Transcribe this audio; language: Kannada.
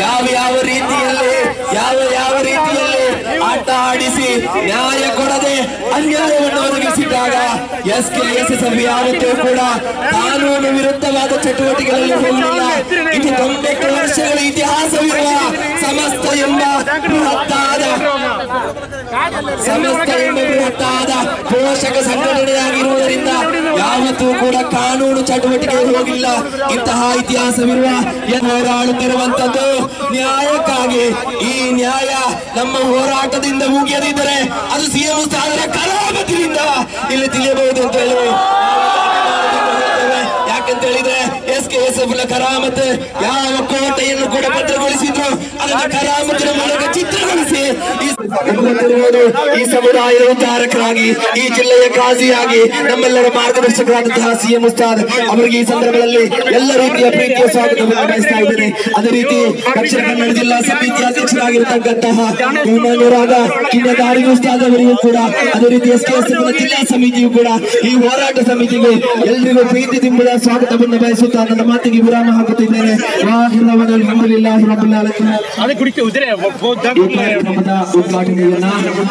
ಯಾವ ಯಾವ ರೀತಿಯಲ್ಲಿ, ಯಾವ ಯಾವ ರೀತಿಯಲ್ಲಿ ಆಟ ಆಡಿಸಿ ನ್ಯಾಯ ಕೊಡದೆ ಅನ್ಯಾಯವನ್ನು ಒದಗಿಸಿದಾಗ S K S S F ಕೂಡ ಕಾನೂನು ವಿರುದ್ಧವಾದ ಚಟುವಟಿಕೆಗಳಲ್ಲಿ ಹೋಗಲಿಲ್ಲ ಇದು ತೊಂಬತ್ತು ವರ್ಷಗಳ ಇತಿಹಾಸವಿರುವ ಸಮಸ್ತ ಎಂಬ ಬೃಹತ್ತಾದ ಸಮಸ್ತ ಎಂಬ ಬೃಹತ್ತಾದ ಪೋಷಕ ಸಂಘಟನೆಯಾಗಿರುವುದರಿಂದ ಯಾವತ್ತೂ ಕೂಡ ಕಾನೂನು ಚಟುವಟಿಕೆ ಹೋಗಿಲ್ಲ. ಇಂತಹ ಇತಿಹಾಸವಿರುವ ಹೋರಾಡುತ್ತಿರುವಂತದ್ದು ನ್ಯಾಯಕ್ಕಾಗಿ. ಈ ನ್ಯಾಯ ನಮ್ಮ ಹೋರಾಟದಿಂದ ಮುಗಿಯದಿದ್ದರೆ ಅದು ಸಿಎಂ ಸ್ಥಾನದ ಕಲಾಪತಿಯಿಂದ ಇಲ್ಲಿ ತಿಳಿಯಬಹುದು ಅಂತ ಹೇಳಿ. ಯಾಕಂತ ಹೇಳಿದ್ರೆ ಎಸ್ ಕೆ ಎಸ್ ಎಫ್ ಕರಾಮತ್ ಯಾವ ಕೋಟೆಯನ್ನು ಕೂಡ ಭದ್ರಗೊಳಿಸಿದ್ರು ಅದನ್ನ ಚಿತ್ರಗೊಳಿಸಿ ಈ ಸಮುದಾಯದ ಉದ್ಧಾರಕರಾಗಿ ಈ ಜಿಲ್ಲೆಯ ಕಾಜಿಯಾಗಿ ನಮ್ಮೆಲ್ಲರ ಮಾರ್ಗದರ್ಶಕರಾದಂತಹ ಸಿಎಂ ಉಸ್ತಾದ್ ಅವರಿಗೆ ಈ ಸಂದರ್ಭದಲ್ಲಿ ಎಲ್ಲ ರೀತಿಯ ಪ್ರೀತಿಯ ಸ್ವಾಗತವನ್ನು ಬಯಸ್ತಾ ಇದ್ದೇನೆ. ಅದೇ ರೀತಿ ದಕ್ಷಿಣ ಕನ್ನಡ ಜಿಲ್ಲಾ ಸಮಿತಿ ಅಧ್ಯಕ್ಷರಾಗಿರ್ತಕ್ಕಂತಹ ಮಾನ್ಯರಾದ ಕಿನ್ನದಾರಿ ಉಸ್ತಾದ್ ಅವರಿಗೂ ಕೂಡ ಅದೇ ರೀತಿ ಎಸ್ ಕೆ ಎಸ್ ಜಿಲ್ಲಾ ಸಮಿತಿಯು ಕೂಡ ಈ ಹೋರಾಟ ಸಮಿತಿಗೆ ಎಲ್ಲರಿಗೂ ಪ್ರೀತಿ ತುಂಬದ ಸ್ವಾಗತವನ್ನು ಬಯಸುತ್ತಾ ನನ್ನ ಮಾತಿಗೆ ವಿರಾಮ ಹಾಕುತ್ತಿದ್ದೇನೆ. ಉದ್ರೆ ಅಲ್ಹಮ್ದುಲಿಲ್ಲಾಹಿ ರಬ್ಬಿಲ್ ಆಲಮೀನ್. ಅದಕ್ಕೆ ಕುಡಿತು ಉದ್ರೆ Talking to you know.